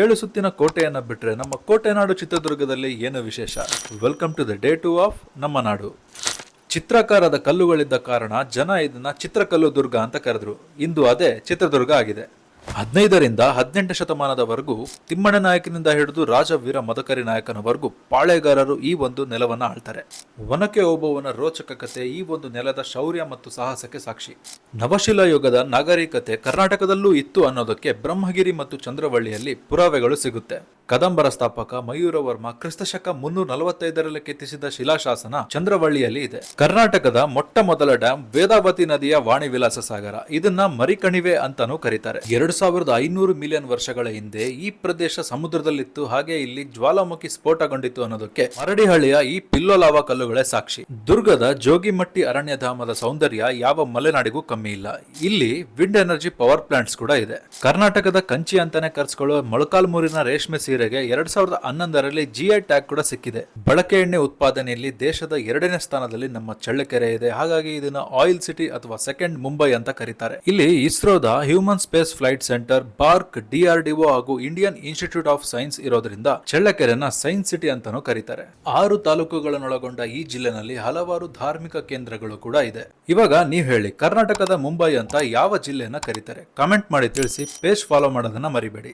ಏಳು ಸುತ್ತಿನ ಕೋಟೆಯನ್ನು ಬಿಟ್ಟರೆ ನಮ್ಮ ಕೋಟೆನಾಡು ಚಿತ್ರದುರ್ಗದಲ್ಲಿ ಏನು ವಿಶೇಷ? Welcome to the day two of ನಮ್ಮ ನಾಡು. ಚಿತ್ರಾಕಾರದ ಕಲ್ಲುಗಳಿದ್ದ ಕಾರಣ ಜನ ಇದನ್ನ ಚಿತ್ರಕಲ್ಲು ದುರ್ಗ ಅಂತ ಕರೆದ್ರು. ಇಂದು ಅದೇ ಚಿತ್ರದುರ್ಗ ಆಗಿದೆ. ಹದಿನೈದರಿಂದ ಹದಿನೆಂಟು ಶತಮಾನದವರೆಗೂ ತಿಮ್ಮಣ್ಣ ನಾಯಕನಿಂದ ಹಿಡಿದು ರಾಜವೀರ ಮದಕರಿ ನಾಯಕನವರೆಗೂ ಪಾಳೆಗಾರರು ಈ ಒಂದು ನೆಲವನ್ನ ಆಳ್ತಾರೆ. ಒನಕೆ ಓಬವ್ವನ ರೋಚಕ ಕತೆ ಈ ಒಂದು ನೆಲದ ಶೌರ್ಯ ಮತ್ತು ಸಾಹಸಕ್ಕೆ ಸಾಕ್ಷಿ. ನವಶಿಲಾ ಯುಗದ ನಾಗರಿಕತೆ ಕರ್ನಾಟಕದಲ್ಲೂ ಇತ್ತು ಅನ್ನೋದಕ್ಕೆ ಬ್ರಹ್ಮಗಿರಿ ಮತ್ತು ಚಂದ್ರವಳ್ಳಿಯಲ್ಲಿ ಪುರಾವೆಗಳು ಸಿಗುತ್ತೆ. ಕದಂಬರ ಸ್ಥಾಪಕ ಮಯೂರವರ್ಮ ಕ್ರಿಸ್ತಶಕ ಮುನ್ನೂರ ನಲವತ್ತೈದರಲ್ಲಿ ಕೆತ್ತಿಸಿದ ಶಿಲಾಶಾಸನ ಚಂದ್ರವಳ್ಳಿಯಲ್ಲಿ ಇದೆ. ಕರ್ನಾಟಕದ ಮೊಟ್ಟ ಮೊದಲ ಡ್ಯಾಂ ವೇದಾವತಿ ನದಿಯ ವಾಣಿ ವಿಲಾಸ ಸಾಗರ. ಇದನ್ನ ಮರಿಕಣಿವೆ ಅಂತಾನೂ ಕರೀತಾರೆ. ಎರಡು ಸಾವಿರದ ಐನೂರು ಮಿಲಿಯನ್ ವರ್ಷಗಳ ಹಿಂದೆ ಈ ಪ್ರದೇಶ ಸಮುದ್ರದಲ್ಲಿತ್ತು. ಹಾಗೆ ಇಲ್ಲಿ ಜ್ವಾಲಾಮುಖಿ ಸ್ಫೋಟಗೊಂಡಿತ್ತು ಅನ್ನೋದಕ್ಕೆ ಮರಡಿಹಳ್ಳಿಯ ಈ ಪಿಲ್ಲೋಲಾವ ಕಲ್ಲುಗಳೇ ಸಾಕ್ಷಿ. ದುರ್ಗದ ಜೋಗಿಮಟ್ಟಿ ಅರಣ್ಯಧಾಮದ ಸೌಂದರ್ಯ ಯಾವ ಮಲೆನಾಡಿಗೂ ಕಮ್ಮಿ ಇಲ್ಲ. ಇಲ್ಲಿ ವಿಂಡ್ ಎನರ್ಜಿ ಪವರ್ ಪ್ಲಾಂಟ್ಸ್ ಕೂಡ ಇದೆ. ಕರ್ನಾಟಕದ ಕಂಚಿ ಅಂತಾನೆ ಕರ್ಸ್ಕೊಳ್ಳೋ ಮೊಳಕಾಲ್ಮೂರಿನ ರೇಷ್ಮೆ ಸೀರೆಗೆ ಎರಡ್ ಸಾವಿರದ ಹನ್ನೊಂದರಲ್ಲಿ ಜಿಐ ಟ್ಯಾಗ್ ಕೂಡ ಸಿಕ್ಕಿದೆ. ಬಳಕೆ ಎಣ್ಣೆ ಉತ್ಪಾದನೆಯಲ್ಲಿ ದೇಶದ ಎರಡನೇ ಸ್ಥಾನದಲ್ಲಿ ನಮ್ಮ ಚಳ್ಳಕೆರೆ ಇದೆ. ಹಾಗಾಗಿ ಇದನ್ನ ಆಯಿಲ್ ಸಿಟಿ ಅಥವಾ ಸೆಕೆಂಡ್ ಮುಂಬೈ ಅಂತ ಕರೀತಾರೆ. ಇಲ್ಲಿ ಇಸ್ರೋದ Human Space Flight Centre BARC DRDO ಹಾಗೂ ಇಂಡಿಯನ್ ಇನ್ಸ್ಟಿಟ್ಯೂಟ್ ಆಫ್ ಸೈನ್ಸ್ ಇರೋದ್ರಿಂದ ಚಳ್ಳಕೆರೆನ ಸೈನ್ಸ್ ಸಿಟಿ ಅಂತಾನೂ ಕರೀತಾರೆ. ಆರು ತಾಲೂಕುಗಳನ್ನೊಳಗೊಂಡ ಈ ಜಿಲ್ಲೆನಲ್ಲಿ ಹಲವಾರು ಧಾರ್ಮಿಕ ಕೇಂದ್ರಗಳು ಕೂಡ ಇದೆ. ಇವಾಗ ನೀವ್ ಹೇಳಿ, ಕರ್ನಾಟಕದ ಮುಂಬೈ ಅಂತ ಯಾವ ಜಿಲ್ಲೆಯನ್ನ ಕರೀತಾರೆ? ಕಮೆಂಟ್ ಮಾಡಿ ತಿಳಿಸಿ ಪೇಜ್ ಫಾಲೋ ಮಾಡೋದನ್ನ ಮರಿಬೇಡಿ.